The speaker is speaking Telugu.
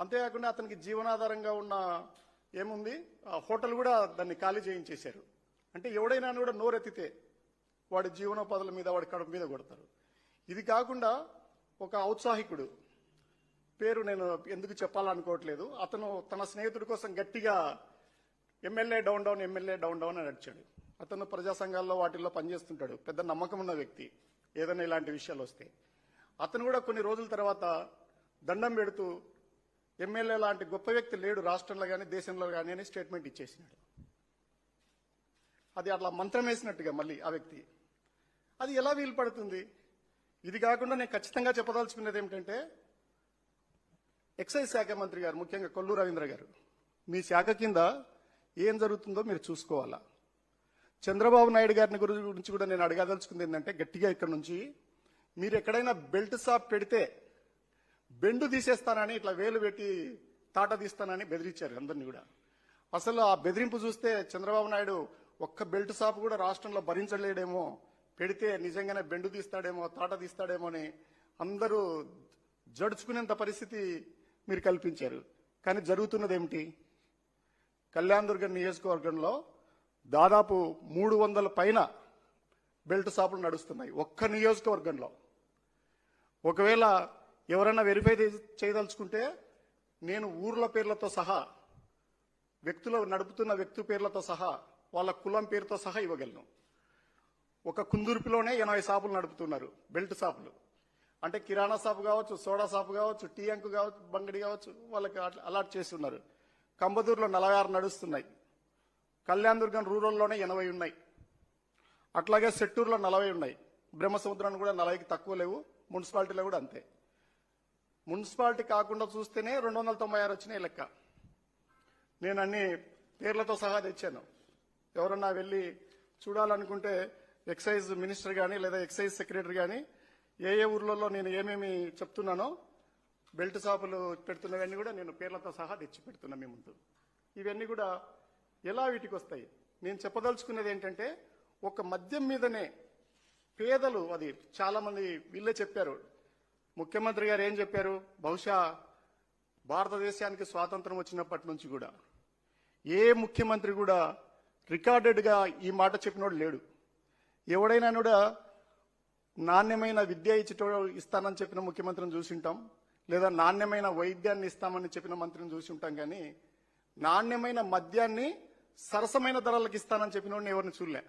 అంతేకాకుండా అతనికి జీవనాధారంగా ఉన్న ఏముంది? ఆ హోటల్ కూడా దాన్ని ఖాళీ చేయించేశారు. అంటే ఎవడైనా కూడా నోరెత్తితే వాడి జీవనోపాధుల మీద వాడి కడుపు మీద కొడతారు. ఇది కాకుండా ఒక ఔత్సాహికుడు. పేరు నేను ఎందుకు చెప్పాలనుకోవట్లేదు. అతను తన స్నేహితుడి కోసం గట్టిగా MLA down down MLA down down అని నడిచాడు అతను ప్రజా సంఘాల్లో వాటిల్లో పనిచేస్తుంటాడు. పెద్ద నమ్మకం ఉన్న వ్యక్తి. ఏదైనా ఇలాంటి విషయాలు వస్తే. అతను కూడా కొన్ని రోజుల తర్వాత దండం పెడుతూ ఎమ్మెల్యే లాంటి గొప్ప వ్యక్తి లేడు రాష్ట్రంలో కానీ దేశంలో కానీ అని స్టేట్మెంట్ ఇచ్చేసినాడు. అది అట్లా మంత్రం వేసినట్టుగా మళ్ళీ ఆ వ్యక్తి. అది ఎలా వీలు పడుతుంది? ఇది కాకుండా నేను ఖచ్చితంగా చెప్పదలుచుకున్నది ఏమిటంటే ఎక్సైజ్ శాఖ మంత్రి గారు ముఖ్యంగా కొల్లు రవీంద్ర గారు మీ శాఖ కింద ఏం జరుగుతుందో మీరు చూసుకోవాలా? చంద్రబాబు నాయుడు గారిని గురించి కూడా నేను అడగదలుచుకుంది ఏంటంటే గట్టిగా ఇక్కడ నుంచి మీరు ఎక్కడైనా బెల్ట్ షాప్ పెడితే బెండు తీసేస్తానని ఇట్లా వేలు పెట్టి తాట తీస్తానని బెదిరించారు అందరినీ కూడా. అసలు ఆ బెదిరింపు చూస్తే చంద్రబాబు నాయుడు ఒక్క బెల్ట్ షాప్ కూడా రాష్ట్రంలో భరించలేడేమో పెడితే నిజంగానే బెండు తీస్తాడేమో తాట తీస్తాడేమో అని అందరూ జడుచుకునేంత పరిస్థితి మీరు కల్పించారు. కానీ జరుగుతున్నది ఏమిటి కళ్యాణ్ నియోజకవర్గంలో దాదాపు మూడు వందల పైన బెల్ట్ షాపులు నడుస్తున్నాయి ఒక్క నియోజకవర్గంలో. ఒకవేళ ఎవరైనా వెరిఫై చేయదలుచుకుంటే నేను ఊర్ల పేర్లతో సహా వ్యక్తులు నడుపుతున్న వ్యక్తి పేర్లతో సహా వాళ్ళ కులం పేరుతో సహా ఇవ్వగలను. ఒక కుందుర్పిలోనే ఎనభై షాపులు నడుపుతున్నారు బెల్ట్ షాపులు అంటే కిరాణా షాపు కావచ్చు సోడా షాపు కావచ్చు టీ అంకు కావచ్చు బంగడి కావచ్చు వాళ్ళకి అట్లా అలాట్ చేసి ఉన్నారు. కంబదూరులో నలభై ఆరు నడుస్తున్నాయి. కళ్యాణ్ దుర్గం రూరల్లోనే ఎనభై ఉన్నాయి. అట్లాగే సెట్టూరులో నలభై ఉన్నాయి. బ్రహ్మసముద్రాన్ని కూడా నలభైకి తక్కువ లేవు మున్సిపాలిటీలో కూడా అంతే. మున్సిపాలిటీ కాకుండా చూస్తేనే రెండు వందల తొంభై ఆరు వచ్చినాయి లెక్క. నేను అన్ని పేర్లతో సహా తెచ్చాను. ఎవరన్నా వెళ్ళి చూడాలనుకుంటే ఎక్సైజ్ మినిస్టర్ కానీ లేదా ఎక్సైజ్ సెక్రటరీ కానీ ఏ ఏ ఊర్లలో నేను ఏమేమి చెప్తున్నానో బెల్ట్ షాపులు పెడుతున్నవన్నీ కూడా నేను పేర్లతో సహా తెచ్చి పెడుతున్నా మీ ముందు. ఇవన్నీ కూడా ఎలా వీటికి వస్తాయి? నేను చెప్పదలుచుకున్నది ఏంటంటే ఒక మద్యం మీదనే పేదలు అది చాలా మంది వీళ్ళే చెప్పారు ముఖ్యమంత్రి గారు ఏం చెప్పారు? బహుశా భారతదేశానికి స్వాతంత్రం వచ్చినప్పటి నుంచి కూడా ఏ ముఖ్యమంత్రి కూడా రికార్డెడ్గా ఈ మాట చెప్పినోడు లేడు. ఎవడైనా కూడా నాణ్యమైన విద్య ఇచ్చేటో ఇస్తానని చెప్పిన ముఖ్యమంత్రిని చూసి ఉంటాం. లేదా నాణ్యమైన వైద్యాన్ని ఇస్తామని చెప్పిన మంత్రిని చూసి ఉంటాం కానీ నాణ్యమైన మద్యాన్ని సరసమైన ధరలకు ఇస్తానని చెప్పిన వాడిని ఎవరిని చూడలే.